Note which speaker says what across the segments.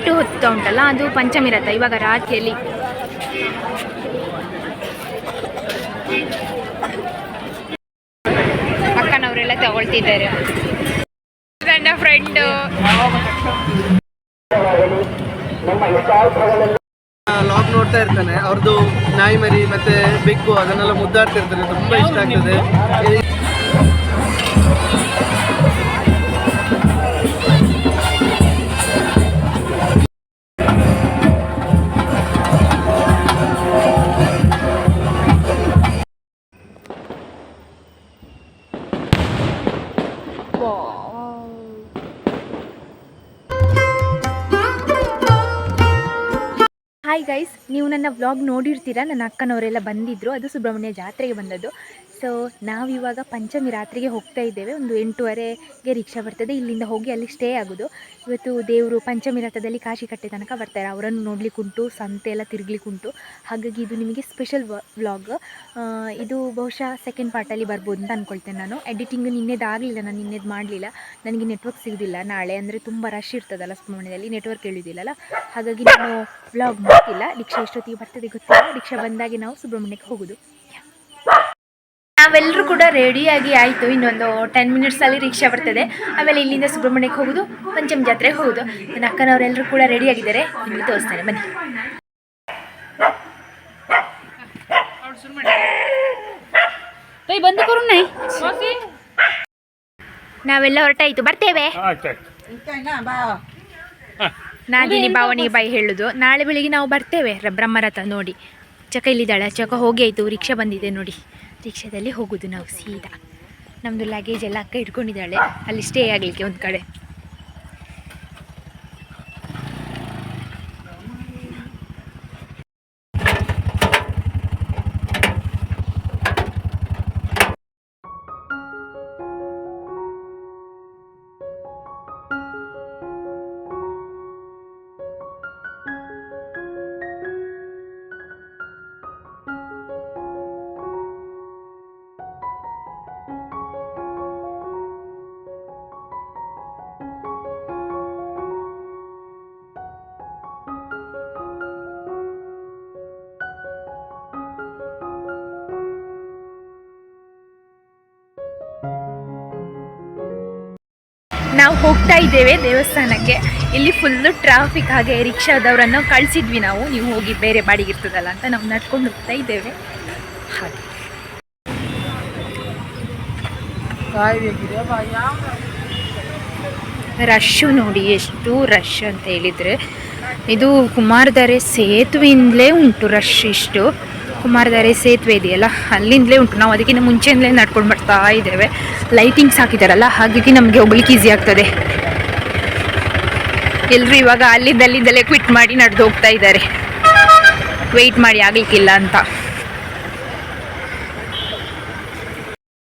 Speaker 1: ಇಟ್ಟು ಹೊತ್ತು ಉಂಟಲ್ಲ ಅದು ಪಂಚಮಿ ರಥ ಇವಾಗ ರಾತ್ರಿಯಲ್ಲಿ. ಅಕ್ಕನವರೆಲ್ಲ ತಗೊಳ್ತಿದ್ದಾರೆ. ನನ್ನ ಫ್ರೆಂಡ್
Speaker 2: ಲಾಗ್ ನೋಡ್ತಾ ಇರ್ತಾನೆ. ಅವ್ರದ್ದು ನಾಯಿ ಮರಿ ಮತ್ತೆ ಬೆಕ್ಕು ಅದನ್ನೆಲ್ಲ ಮುದ್ದಾಡ್ತಿರ್ತಾರೆ. ತುಂಬಾ ಇಷ್ಟ ಆಗ್ತದೆ.
Speaker 1: ನೀವು ನನ್ನ ವ್ಲಾಗ್ ನೋಡಿರ್ತೀರಾ? ನನ್ನ ಅಕ್ಕನವರೆಲ್ಲ ಬಂದಿದ್ದರು ಅದು ಸುಬ್ರಹ್ಮಣ್ಯ ಜಾತ್ರೆಗೆ ಬಂದದ್ದು. ಸೊ ನಾವಿವಾಗ ಪಂಚಮಿ ರಾತ್ರಿಗೆ ಹೋಗ್ತಾ ಇದ್ದೇವೆ. ಒಂದು ಎಂಟೂವರೆಗೆ ರಿಕ್ಷಾ ಬರ್ತದೆ. ಇಲ್ಲಿಂದ ಹೋಗಿ ಅಲ್ಲಿ ಸ್ಟೇ ಆಗೋದು. ಇವತ್ತು ದೇವರು ಪಂಚಮಿ ರಥದಲ್ಲಿ ಕಾಶಿ ಕಟ್ಟೆ ತನಕ ಬರ್ತಾರೆ. ಅವರನ್ನು ನೋಡ್ಲಿಕ್ಕುಂಟು, ಸಂತೆ ಎಲ್ಲ ತಿರುಗ್ಲಿಕ್ಕುಂಟು. ಹಾಗಾಗಿ ಇದು ನಿಮಗೆ ಸ್ಪೆಷಲ್ ವ್ಲಾಗ್ ಇದು ಬಹುಶಃ ಸೆಕೆಂಡ್ ಪಾರ್ಟಲ್ಲಿ ಬರ್ಬೋದು ಅಂತ ಅಂದ್ಕೊಳ್ತೇನೆ ನಾನು. ಎಡಿಟಿಂಗ್ ನಿನ್ನೆದು ಆಗಲಿಲ್ಲ. ನಾನು ನಿನ್ನೆದು ಮಾಡಲಿಲ್ಲ. ನನಗೆ ನೆಟ್ವರ್ಕ್ ಸಿಗೋದಿಲ್ಲ. ನಾಳೆ ಅಂದರೆ ತುಂಬ ರಶ್ ಇರ್ತದಲ್ಲ ಸುಬ್ರಹ್ಮಣ್ಯದಲ್ಲಿ ನೆಟ್ವರ್ಕ್ ಹೇಳಿದಿಲ್ಲಲ್ಲ ಹಾಗಾಗಿ ನಾನು ವ್ಲಾಗ್ ಮಾಡ್ತಿಲ್ಲ. ರಿಕ್ಷಾ ಎಷ್ಟೊತ್ತಿಗೆ ಬರ್ತದೆ ಗೊತ್ತಿಲ್ಲ. ರಿಕ್ಷಾ ಬಂದಾಗೆ ನಾವು ಸುಬ್ರಹ್ಮಣ್ಯಕ್ಕೆ ಹೋಗೋದು. ನಾವೆಲ್ಲರೂ ಕೂಡ ರೆಡಿಯಾಗಿ ಆಯಿತು. ಇನ್ನೊಂದು ಟೆನ್ ಮಿನಿಟ್ಸಲ್ಲಿ ರಿಕ್ಷಾ ಬರ್ತದೆ. ಆಮೇಲೆ ಇಲ್ಲಿಂದ ಸುಬ್ರಹ್ಮಣ್ಯಕ್ಕೆ ಹೋಗೋದು, ಪಂಚಮ ಜಾತ್ರೆಗೆ ಹೋಗೋದು. ನನ್ನ ಅಕ್ಕನವರೆಲ್ಲರೂ ಕೂಡ ರೆಡಿಯಾಗಿದ್ದಾರೆ ನಿಮಗೆ ತೋರಿಸ್ತೇನೆ. ಬನ್ನಿ. ನಾವೆಲ್ಲ ಹೊರಟಾಯ್ತು. ಬರ್ತೇವೆ. ನಾದಿನಿ ಭಾವನಿಗೆ ಬಾಯಿ ಹೇಳುದು. ನಾಳೆ ಬೆಳಿಗ್ಗೆ ನಾವು ಬರ್ತೇವೆ. ಬ್ರಹ್ಮರಥ ನೋಡಿ. ಚಕ ಇಲ್ಲಿದ್ದಾಳೆ. ಚಕ ಹೋಗಿ ಆಯಿತು. ರಿಕ್ಷಾ ಬಂದಿದೆ ನೋಡಿ. ರಿಕ್ಷಾದಲ್ಲಿ ಹೋಗೋದು ನಾವು ಸೀದಾ. ನಮ್ಮದು ಲಗೇಜ್ ಎಲ್ಲ ಅಕ್ಕ ಇಟ್ಕೊಂಡಿದ್ದಾಳೆ ಅಲ್ಲಿ ಸ್ಟೇ ಆಗಲಿಕ್ಕೆ ಒಂದು ಕಡೆ. ನಾವು ಹೋಗ್ತಾ ಇದ್ದೇವೆ ದೇವಸ್ಥಾನಕ್ಕೆ. ಇಲ್ಲಿ ಫುಲ್ಲು ಟ್ರಾಫಿಕ್ ಹಾಗೆ ರಿಕ್ಷಾದವರನ್ನು ಕಳಿಸಿದ್ವಿ ನಾವು. ನೀವು ಹೋಗಿ ಬೇರೆ ಬಾಡಿಗೆ ಇರ್ತದಲ್ಲ ಅಂತ ನಾವು ನಡ್ಕೊಂಡು ಹೋಗ್ತಾ ಇದ್ದೇವೆ. ಹಾಗೆ. ರಶ್ಶು ನೋಡಿ ಎಷ್ಟು ರಶ್ ಅಂತ ಹೇಳಿದರೆ. ಇದು ಕುಮಾರಧಾರೆ ಸೇತುವೆಯಿಂದಲೇ ಉಂಟು ರಶ್ ಇಷ್ಟು. ಕುಮಾರಧಾರೆ ಸೇತುವೆ ಇದೆಯಲ್ಲ ಅಲ್ಲಿಂದಲೇ ಉಂಟು. ನಾವು ಅದಕ್ಕಿಂತ ಮುಂಚೆಯಿಂದಲೇ ನಡ್ಕೊಂಡು ಬರ್ತಾ ಇದ್ದೇವೆ. ಲೈಟಿಂಗ್ಸ್ ಹಾಕಿದಾರಲ್ಲ ಹಾಗಾಗಿ ನಮಗೆ ಹೋಗ್ಲಿಕ್ಕೆ ಈಸಿ ಆಗ್ತದೆ. ಎಲ್ಲರೂ ಇವಾಗ ಅಲ್ಲಿದ್ದಲ್ಲಿದ್ದಲ್ಲೇ ಕ್ವಿಟ್ ಮಾಡಿ ನಡೆದು ಹೋಗ್ತಾ ಇದ್ದಾರೆ. ವೆಯ್ಟ್ ಮಾಡಿ ಆಗ್ಲಿಕ್ಕಿಲ್ಲ ಅಂತ.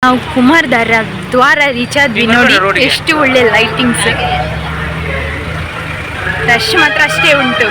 Speaker 1: ನಾವು ಕುಮಾರಧಾರ ದ್ವಾರ ರೀಚ್ ಆದ್ವಿ ನೋಡಿ ಎಷ್ಟು ಒಳ್ಳೆ ಲೈಟಿಂಗ್ಸ್ ರಶ್ ಮಾತ್ರ ಅಷ್ಟೇ ಉಂಟು.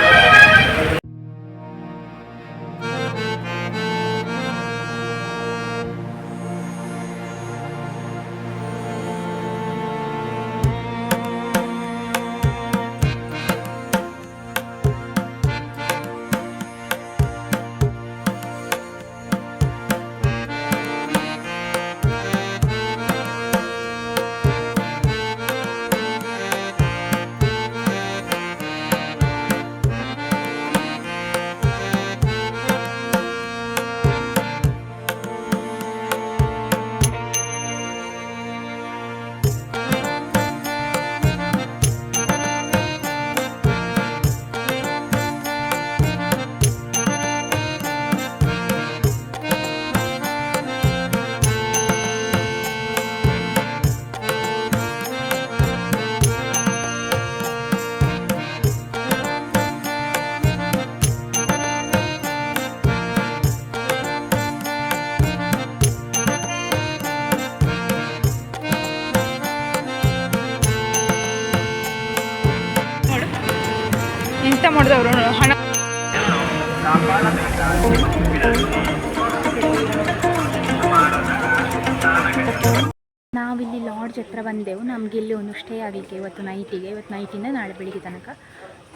Speaker 1: ಲಾಡ್ಜ್ ಹತ್ರ ಬಂದೆವು. ನಮಗೆ ಇಲ್ಲಿ ಒಂದು ಸ್ಟೇ ಆಗಲಿಕ್ಕೆ ಇವತ್ತು ನೈಟಿಗೆ ಇವತ್ತು ನೈಟಿಂದ ನಾಳೆ ಬೆಳಿಗ್ಗೆ ತನಕ.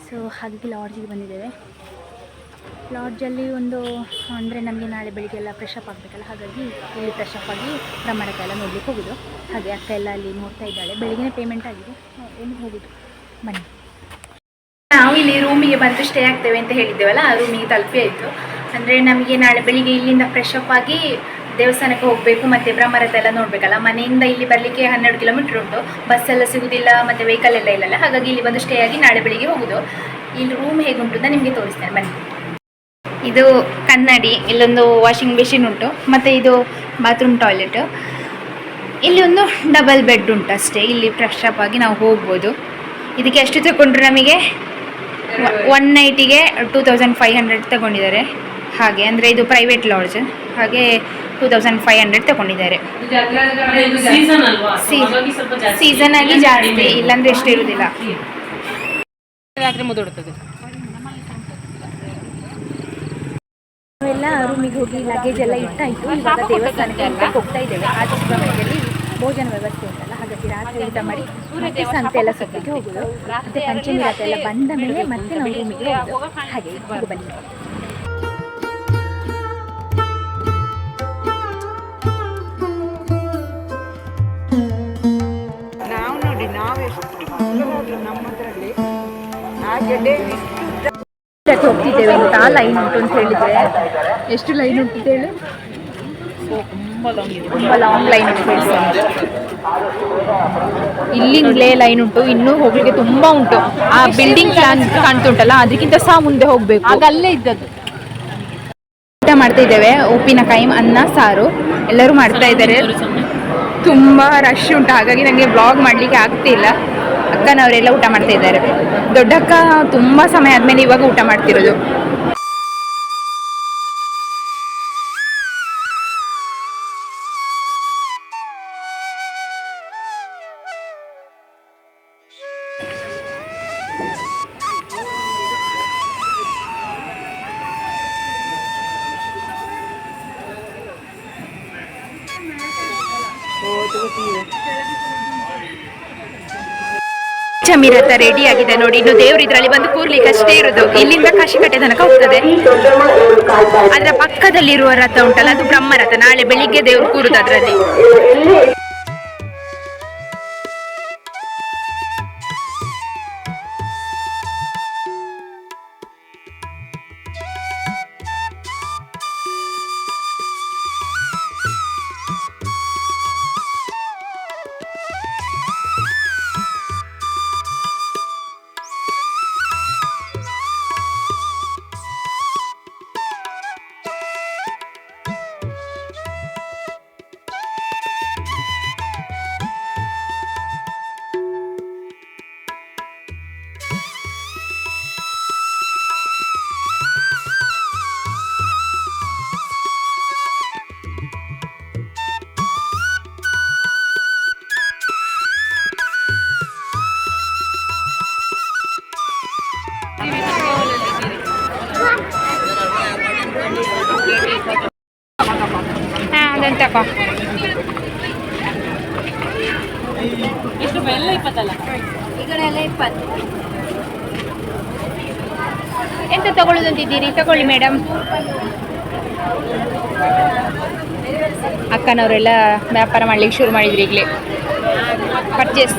Speaker 1: ಸೊ ಹಾಗಾಗಿ ಲಾಡ್ಜಿಗೆ ಬಂದಿದ್ದೇವೆ. ಲಾಡ್ಜಲ್ಲಿ ಒಂದು, ಅಂದರೆ ನಮಗೆ ನಾಳೆ ಬೆಳಿಗ್ಗೆ ಎಲ್ಲ ಫ್ರೆಶ್ ಅಪ್ ಆಗಬೇಕಲ್ಲ, ಹಾಗಾಗಿ ಇಲ್ಲಿ ಫ್ರೆಶ್ ಅಪ್ ಆಗಿ ಬ್ರಹ್ಮಣಕ್ಕೆಲ್ಲ ನೋಡ್ಲಿಕ್ಕೆ ಹೋಗಿದ್ದು ಹಾಗೆ ಅಕ್ಕ ಎಲ್ಲ ಅಲ್ಲಿ ನೋಡ್ತಾ ಇದ್ದಾಳೆ. ಬೆಳಿಗ್ಗೆ ಪೇಮೆಂಟ್ ಆಗಿದೆ. ಏನು ಹೋಗಿದ್ದು ಬನ್ನಿ. ನಾವು ಇಲ್ಲಿ ರೂಮಿಗೆ ಬಂದು ಸ್ಟೇ ಆಗ್ತೇವೆ ಅಂತ ಹೇಳಿದ್ದೇವಲ್ಲ, ಆ ರೂಮಿಗೆ ತಲುಪಿ ಆಯಿತು. ಅಂದರೆ ನಮಗೆ ನಾಳೆ ಬೆಳಿಗ್ಗೆ ಇಲ್ಲಿಂದ ಫ್ರೆಶ್ ಅಪ್ ಆಗಿ ದೇವಸ್ಥಾನಕ್ಕೆ ಹೋಗಬೇಕು ಮತ್ತು ಬ್ರಹ್ಮರಥ ಎಲ್ಲ ನೋಡಬೇಕಲ್ಲ? ಮನೆಯಿಂದ ಇಲ್ಲಿ ಬರಲಿಕ್ಕೆ ಹನ್ನೆರಡು ಕಿಲೋಮೀಟ್ರ್ ಉಂಟು. ಬಸ್ ಎಲ್ಲ ಸಿಗುದಿಲ್ಲ ಮತ್ತು ವೆಹಿಕಲ್ ಎಲ್ಲ ಇಲ್ಲಲ್ಲ? ಹಾಗಾಗಿ ಇಲ್ಲಿ ಬಂದು ಸ್ಟೇ ಆಗಿ ನಾಳೆ ಬೆಳಿಗ್ಗೆ ಹೋಗೋದು. ಇಲ್ಲಿ ರೂಮ್ ಹೇಗುಂಟು ಅಂತ ನಿಮಗೆ ತೋರಿಸ್ತೇನೆ ಬನ್ನಿ. ಇದು ಕನ್ನಡಿ ಇಲ್ಲೊಂದು ವಾಷಿಂಗ್ ಮೆಷಿನ್ ಉಂಟು. ಮತ್ತು ಇದು ಬಾತ್ರೂಮ್ ಟಾಯ್ಲೆಟ್ ಇಲ್ಲಿ ಒಂದು ಡಬಲ್ ಬೆಡ್ ಉಂಟು ಅಷ್ಟೇ. ಇಲ್ಲಿ ಫ್ರೆಶ್ ಅಪ್ ಆಗಿ ನಾವು ಹೋಗ್ಬೋದು. ಇದಕ್ಕೆ ಎಷ್ಟು ತಗೊಂಡ್ರು ನಮಗೆ? ಒನ್ ನೈಟಿಗೆ ಟೂ ತೌಸಂಡ್ ಫೈವ್ ಹಂಡ್ರೆಡ್ ತಗೊಂಡಿದ್ದಾರೆ. ಹಾಗೆ ಅಂದರೆ ಇದು ಪ್ರೈವೇಟ್ ಲಾಡ್ಜ್ ಹಾಗೆ ಟೂ ತೌಸಂಡ್ ಫೈವ್ ಹಂಡ್ರೆಡ್ ತಗೊಂಡಿದ್ದಾರೆ.
Speaker 3: ಸೀಸನ್ ಅಲ್ವಾ? ಹಾಗಾಗಿ ಸ್ವಲ್ಪ ಜಾಸ್ತಿ.
Speaker 1: ಸೀಸನ್ ಆಗಿ ಜಾಸ್ತಿ ಇಲ್ಲಾಂದ್ರೆ ಎಷ್ಟು ಇರುವುದಿಲ್ಲ ನಾವೆಲ್ಲ ರೂಮಿಗೆ ಹೋಗಿ ಲಗೇಜ್ ಎಲ್ಲ ಇಟ್ಟಾಯಿತು. ಇವಾಗ ದೇವಸ್ಥಾನಕ್ಕೆ ಅಂತ ಹೋಗ್ತಾ ಇದ್ದೇವೆ. ಆ ಸಮಯದಲ್ಲಿ ಭೋಜನ ವ್ಯವಸ್ಥೆ ಉಂಟಲ್ಲ ಹಾಗಾಗಿ ರಾತ್ರಿ ಊಟ ಮಾಡಿ ಮತ್ತೆ ಸಂತೆ ಎಲ್ಲ ಸುತ್ತಿಗೆ ಹೋಗೋದು. ಮತ್ತೆ ಪಂಚಮಿ ರಾತ್ರಿ ಎಲ್ಲ ಬಂದ ಮೇಲೆ ಮತ್ತೆ ನಾವು ರೂಮಿಗೆ ಹೋಗೋದು. ಹಾಗೆ ಬನ್ನಿ. ಹೋಗ್ತಿದ್ದೇವೆ ಅಂತ ಲೈನ್ ಉಂಟು ಅಂತ ಹೇಳಿದ್ರೆ? ಎಷ್ಟು ಲೈನ್ ಉಂಟು ಹೇಳಿ ತುಂಬ ಲಾಂಗ್ ಲೈನ್ ಉಂಟು. ಇಲ್ಲಿಂದಲೇ ಲೈನ್ ಉಂಟು ಇನ್ನೂ ಹೋಗ್ಲಿಕ್ಕೆ ತುಂಬಾ ಉಂಟು. ಆ ಬಿಲ್ಡಿಂಗ್ ಕಾಣ್ತುಂಟಲ್ಲ ಅದಕ್ಕಿಂತ ಸಹ ಮುಂದೆ ಹೋಗ್ಬೇಕು. ಆಗ ಅಲ್ಲೇ ಇದ್ದದ್ದು. ಊಟ ಮಾಡ್ತಾ ಇದ್ದೇವೆ ಉಪ್ಪಿನಕಾಯಿ ಅನ್ನ ಸಾರು ಎಲ್ಲರೂ ಮಾಡ್ತಾ ಇದ್ದಾರೆ. ತುಂಬಾ ರಶ್ ಉಂಟು ಹಾಗಾಗಿ ನನಗೆ ಬ್ಲಾಗ್ ಮಾಡ್ಲಿಕ್ಕೆ ಆಗ್ತಿಲ್ಲ. ಅಕ್ಕನವರೆಲ್ಲ ಊಟ ಮಾಡ್ತಾ ಇದ್ದಾರೆ. ದೊಡ್ಡಕ್ಕ ತುಂಬಾ ಸಮಯ ಆದ್ಮೇಲೆ ಇವಾಗ ಊಟ ಮಾಡ್ತಿರೋದು. ಚಮಿರತ ರೆಡಿ ಆಗಿದೆ ನೋಡಿ. ಇನ್ನು ದೇವ್ರು ಇದ್ರಲ್ಲಿ ಬಂದು ಕೂರ್ಲಿಕ್ಕೆ ಅಷ್ಟೇ ಇರೋದು. ಇಲ್ಲಿಂದ ಕಾಶಿಕಟ್ಟೆ ತನಕ ಹೋಗ್ತದೆ. ಅದರ ಪಕ್ಕದಲ್ಲಿರುವ ರಥ ಉಂಟಲ್ಲ, ಅದು ಬ್ರಹ್ಮರಥ ನಾಳೆ ಬೆಳಿಗ್ಗೆ ದೇವ್ರು ಕೂರುದು ಅದರಲ್ಲಿ.
Speaker 3: ಎಷ್ಟು ಎಲ್ಲ ಇಪ್ಪತ್ತಲ್ಲ
Speaker 1: ಎಂತ ತಗೊಳ್ಳೋದಂತಿದ್ದೀರಿ ತಗೊಳ್ಳಿ ಮೇಡಮ್ ಅಕ್ಕನವರೆಲ್ಲ ವ್ಯಾಪಾರ ಮಾಡ್ಲಿಕ್ಕೆ ಶುರು ಮಾಡಿದ್ರು ಈಗಲೇ. ಪರ್ಚೇಸ್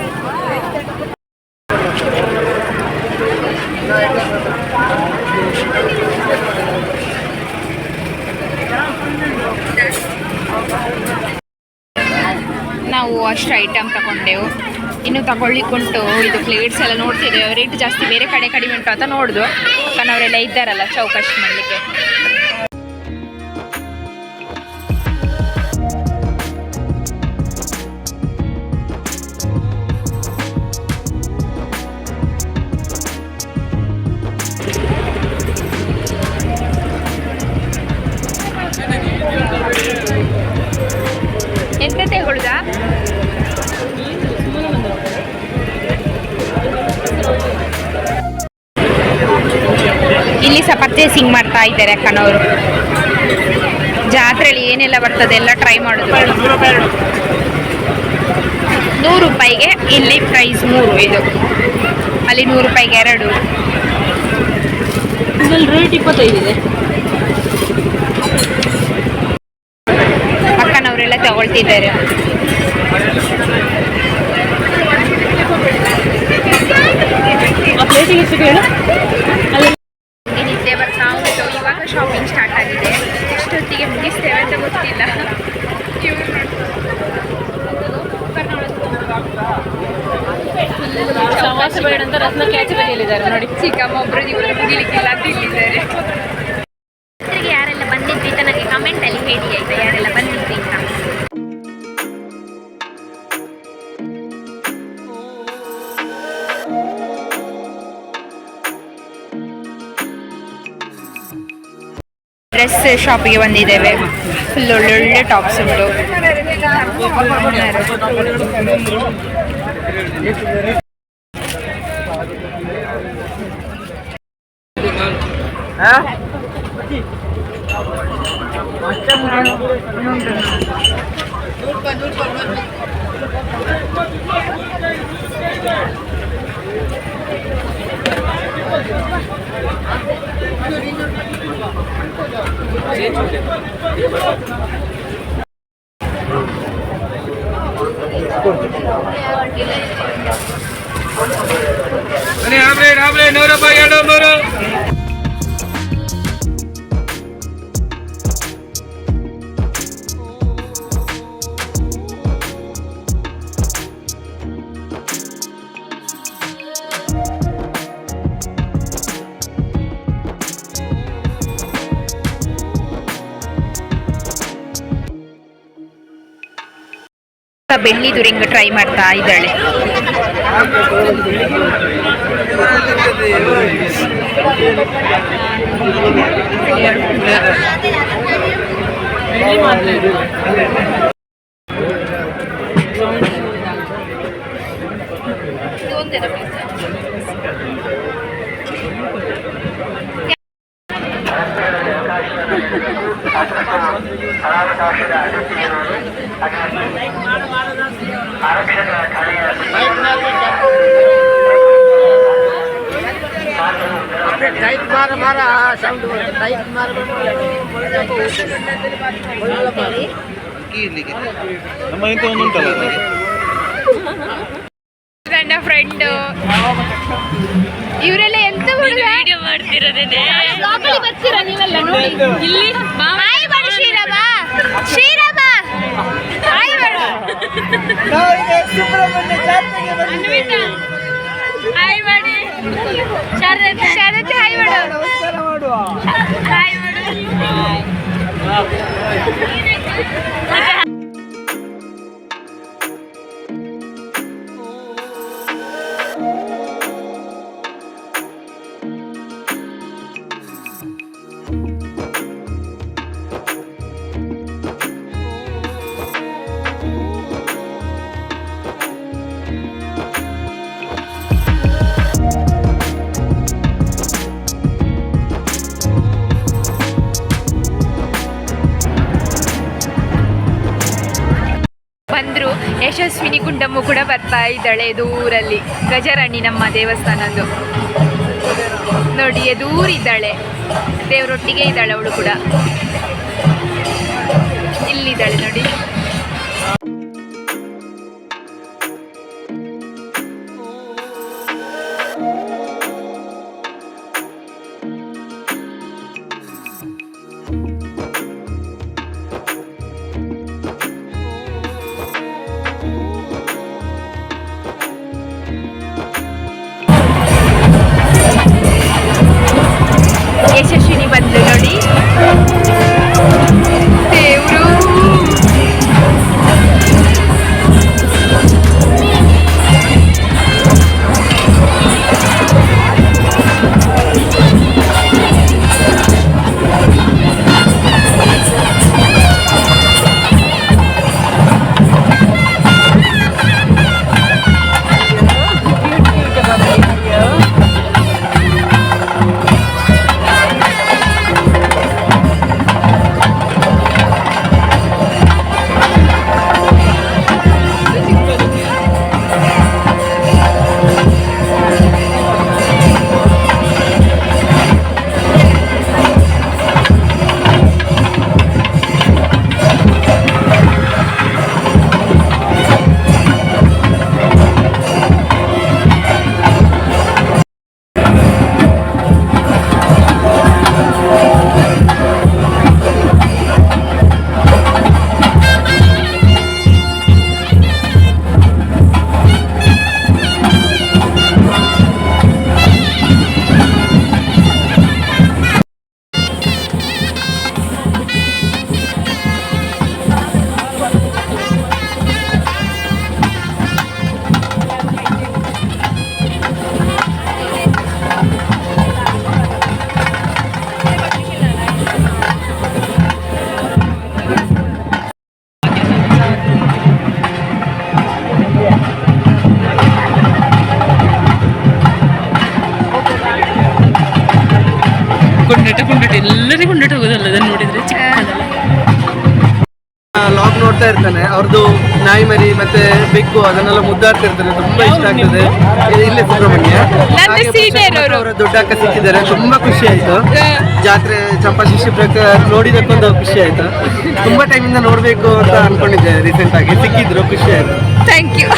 Speaker 1: ಅಷ್ಟು ಐಟಮ್ ತಗೊಂಡೆವು. ಇನ್ನು ತಗೊಳ್ಳಿಕ್ಕುಂಟು, ಇದು ಪ್ಲೇಟ್ಸ್ ಎಲ್ಲ ನೋಡ್ತಿದ್ದೇವೆ. ರೇಟ್ ಜಾಸ್ತಿ ಬೇರೆ ಕಡೆ ಕಡಿಮೆ ಉಂಟು ಅಂತ ನೋಡುದು. ಅವರೆಲ್ಲ ಇದ್ದಾರಲ್ಲ, ಚೌಕಾಶಿ ಮಾಡಲಿಕ್ಕೆ ಇಲ್ಲಿ ಸಹ ಪರ್ಚೇಸಿಂಗ್ ಮಾಡ್ತಾ ಇದ್ದಾರೆ ಅಕ್ಕನವರು ಜಾತ್ರೆಯಲ್ಲಿ ಏನೆಲ್ಲ ಬರ್ತದೆ ಎಲ್ಲ ಟ್ರೈ ಮಾಡೋದು. ನೂರು ರೂಪಾಯಿಗೆ ಇಲ್ಲಿ ಪ್ರೈಸ್ ಮೂರು ಇದು. ಅಲ್ಲಿ ನೂರು ರೂಪಾಯಿಗೆ ಎರಡು.
Speaker 3: ರೇಟ್ ಇಪ್ಪತ್ತೈದು ಇದೆ.
Speaker 1: ಅಕ್ಕನವರೆಲ್ಲ ತಗೊಳ್ತಿದ್ದಾರೆ. ಗೊತ್ತಿಲ್ಲ
Speaker 3: ಸವಾಸ ಬೇಡ ಅಂತ ರತ್ನ ಕ್ಯಾಚ್ ಹೇಳಿದ್ದಾರೆ ನೋಡಿ
Speaker 1: ಚಿಕ್ಕಮ್ಮ ಒಬ್ರು ಇವರು ಮುಗಿಲಿಕ್ಕಿಲ್ಲ ಅಂತ ಇಲ್ಲಿದ್ದಾರೆ ಡ್ರೆಸ್ ಶಾಪಿಗೆ ಬಂದಿದ್ದೇವೆ ಫುಲ್ ಒಳ್ಳೊಳ್ಳೆ ಟಾಪ್ಸ್ ಉಂಟು અને આપણે આપણે નવરાભાઈ આડો નવરો ಬೆಳ್ಳಿದು ರಿಂಗ್ ಟ್ರೈ ಮಾಡ್ತಾ ಇದ್ದಾಳೆ.
Speaker 3: ಬೆಳ್ಳಿ ಟೈಟ್ ಮಾರ
Speaker 2: ನಮ್ಮ ಇಂತ ಒಂದುಂಟಲ್ಲ
Speaker 1: ನನ್ನ ಫ್ರೆಂಡ್ ಇವರೆಲ್ಲ ಎಂತ ವಿಡಿಯೋ ಮಾಡ್ತಿರೋದೇನೆ ಬರ್ತೀರಾ ನೀವೆಲ್ಲ ನೋಡಿ? ಇಲ್ಲಿ ಹಾಯ್ ಬಾ ಶ್ರೀರಾಮ. ಶ್ರೀರಾಮ. ಹಾಯ್ ಜಾತ್ರೆಗೆ ಬಂದಿದ್ದೀವಿ. ಹಾಯ್ ಮಾಡಿ. ಶರತ್ ಶರತ್ ಹಾಯ್ ಮಾಡು ಹಾಯ್ ಬರ್ತಾ ಇದ್ದಾಳೆ ದೂರಲ್ಲಿ. ಗಜರಾಣಿ ನಮ್ಮ ದೇವಸ್ಥಾನದ್ದು. ನೋಡಿ ದೂರಿದ್ದಾಳೆ ದೇವರೊಟ್ಟಿಗೆ ಇದ್ದಾಳೆ ಅವಳು ಕೂಡ. ಇಲ್ಲಿದ್ದಾಳೆ ನೋಡಿ.
Speaker 2: Oh. ನೋಡ್ತಾ ಇರ್ತಾನೆ. ಅವ್ರದ್ದು ನಾಯಿ ಮರಿ ಮತ್ತೆ ಬೆಕ್ಕು ಅದನ್ನೆಲ್ಲ ಮುದ್ದಾಡ್ತಿರ್ತಾನೆ ತುಂಬಾ ಇಷ್ಟ ಆಗ್ತದೆ. ಇಲ್ಲಿ ಸುಬ್ರಹ್ಮಣ್ಯ. ಅವರ ದೊಡ್ಡ ಅಕ್ಕ ಸಿಕ್ಕಿದ್ದಾರೆ. ತುಂಬಾ ಖುಷಿ ಆಯ್ತು. ಜಾತ್ರೆ ಚಂಪಾ ಶಿಶಿಪ್ರಕ ನೋಡಿದಕ್ಕೊಂದು ಖುಷಿ ಆಯ್ತು. ತುಂಬಾ ಟೈಮಿಂದ ನೋಡ್ಬೇಕು ಅಂತ ಅನ್ಕೊಂಡಿದ್ದೆ ರೀಸೆಂಟ್ ಆಗಿ. ಸಿಕ್ಕಿದ್ರು ಖುಷಿ ಆಯ್ತು.
Speaker 1: ಥ್ಯಾಂಕ್ ಯು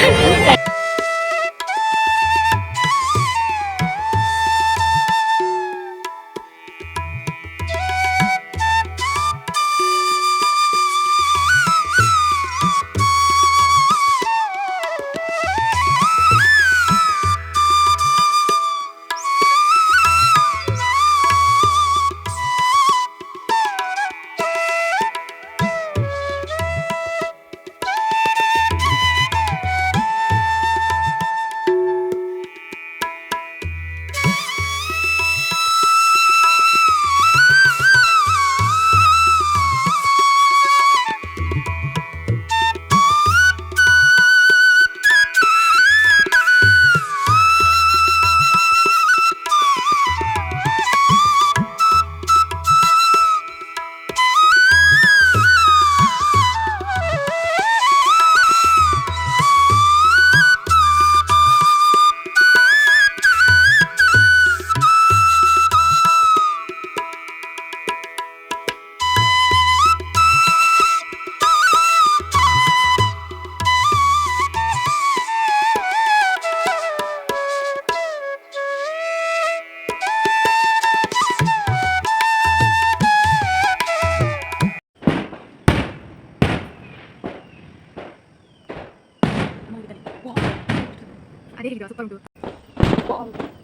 Speaker 3: ਲੀੜਾ ਸੁੱਕਣ ਦਿਓ